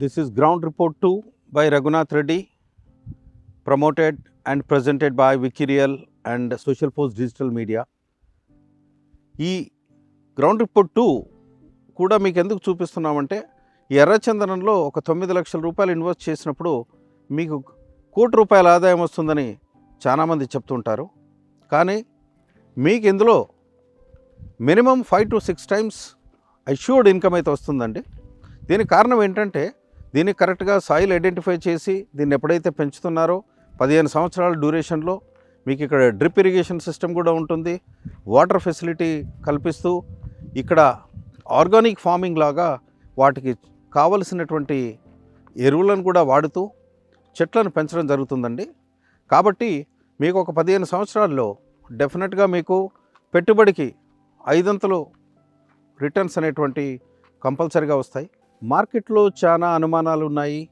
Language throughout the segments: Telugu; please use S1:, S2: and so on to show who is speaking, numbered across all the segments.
S1: This is ground report 2 by Raghunath Reddy, promoted and presented by Wikirial and Social Post Digital Media. ఈ గ్రౌండ్ రిపోర్ట్ టూ కూడా మీకు ఎందుకు చూపిస్తున్నామంటే ఈ ఎర్రచందనంలో ఒక తొమ్మిది లక్షల రూపాయలు ఇన్వెస్ట్ చేసినప్పుడు మీకు కోటి రూపాయల ఆదాయం వస్తుందని చాలామంది చెప్తుంటారు కానీ మీకు ఇందులో minimum five to six times assured income అయితే వస్తుందండి దీనికి కారణం ఏంటంటే దీన్ని కరెక్ట్గా సాయిల్ ఐడెంటిఫై చేసి దీన్ని ఎప్పుడైతే పెంచుతున్నారో పదిహేను సంవత్సరాల డ్యూరేషన్లో మీకు ఇక్కడ డ్రిప్ ఇరిగేషన్ సిస్టమ్ కూడా ఉంటుంది. వాటర్ ఫెసిలిటీ కల్పిస్తూ ఇక్కడ ఆర్గానిక్ ఫార్మింగ్ లాగా వాటికి కావలసినటువంటి ఎరువులను కూడా వాడుతూ చెట్లను పెంచడం జరుగుతుందండి. కాబట్టి మీకు ఒక పదిహేను సంవత్సరాల్లో డెఫినెట్గా మీకు పెట్టుబడికి ఐదంతలు రిటర్న్స్ అనేటువంటి కంపల్సరీగా వస్తాయి. మార్కెట్లో చాలా అనుమానాలు ఉన్నాయి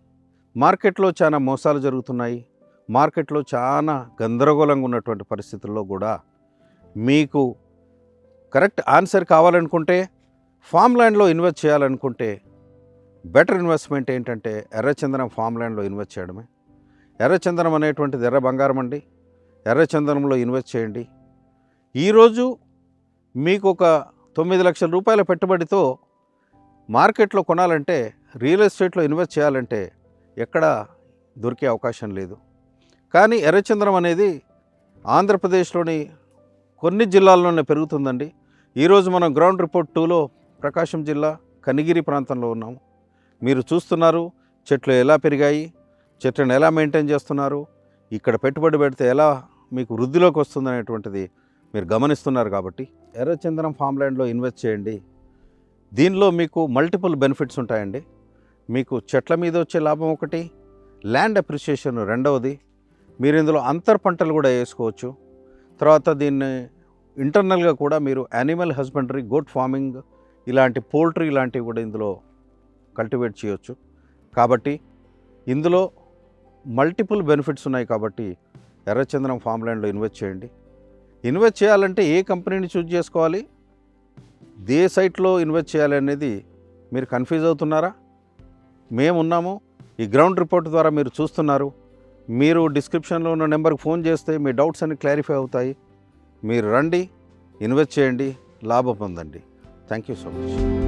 S1: మార్కెట్లో చాలా మోసాలు జరుగుతున్నాయి. మార్కెట్లో చాలా గందరగోళంగా ఉన్నటువంటి పరిస్థితుల్లో కూడా మీకు కరెక్ట్ ఆన్సర్ కావాలనుకుంటే ఫామ్ ల్యాండ్లో ఇన్వెస్ట్ చేయాలనుకుంటే బెటర్ ఇన్వెస్ట్మెంట్ ఏంటంటే ఎర్రచందనం ఫామ్ ల్యాండ్లో ఇన్వెస్ట్ చేయడమే. ఎర్రచందనం అనేటువంటిది ఎర్ర బంగారం అండి. ఎర్రచందనంలో ఇన్వెస్ట్ చేయండి. ఈరోజు మీకు ఒక తొమ్మిది లక్షల రూపాయల పెట్టుబడితో మార్కెట్లో కొనాలంటే రియల్ ఎస్టేట్లో ఇన్వెస్ట్ చేయాలంటే ఎక్కడ దొరికే అవకాశం లేదు. కానీ ఎర్రచంద్రం అనేది ఆంధ్రప్రదేశ్లోని కొన్ని జిల్లాల్లోనే పెరుగుతుందండి. ఈరోజు మనం గ్రౌండ్ రిపోర్ట్ టూలో ప్రకాశం జిల్లా కనిగిరి ప్రాంతంలో ఉన్నాము. మీరు చూస్తున్నారు చెట్లు ఎలా పెరిగాయి చెట్లను ఎలా మెయింటైన్ చేస్తున్నారు ఇక్కడ పెట్టుబడి పెడితే ఎలా మీకు వృద్ధిలోకి వస్తుంది అనేటువంటిది మీరు గమనిస్తున్నారు కాబట్టి ఎర్రచందనం ఫామ్ల్యాండ్లో ఇన్వెస్ట్ చేయండి. దీనిలో మీకు మల్టిపుల్ బెనిఫిట్స్ ఉంటాయండి. మీకు చెట్ల మీద వచ్చే లాభం ఒకటి ల్యాండ్ అప్రిషియేషన్ రెండవది మీరు ఇందులో అంతర్ పంటలు కూడా వేసుకోవచ్చు. తర్వాత దీన్ని ఇంటర్నల్గా కూడా మీరు యానిమల్ హస్బెండరీ గోట్ ఫార్మింగ్ ఇలాంటి పోల్ట్రీ ఇలాంటివి కూడా ఇందులో కల్టివేట్ చేయొచ్చు. కాబట్టి ఇందులో మల్టిపుల్ బెనిఫిట్స్ ఉన్నాయి కాబట్టి ఎర్రచందనం ఫామ్ ల్యాండ్లో ఇన్వెస్ట్ చేయండి. ఇన్వెస్ట్ చేయాలంటే ఏ కంపెనీని చూజ్ చేసుకోవాలి? ఏ సైట్లో ఇన్వెస్ట్ చేయాలి అనేది మీరు కన్ఫ్యూజ్ అవుతున్నారా? మేము ఉన్నాము ఈ గ్రౌండ్ రిపోర్ట్ ద్వారా మీరు చూస్తున్నారు. మీరు డిస్క్రిప్షన్లో ఉన్న నెంబర్కి ఫోన్ చేస్తే మీ డౌట్స్ అన్ని క్లారిఫై అవుతాయి. మీరు రండి ఇన్వెస్ట్ చేయండి లాభం పొందండి. Thank you so much.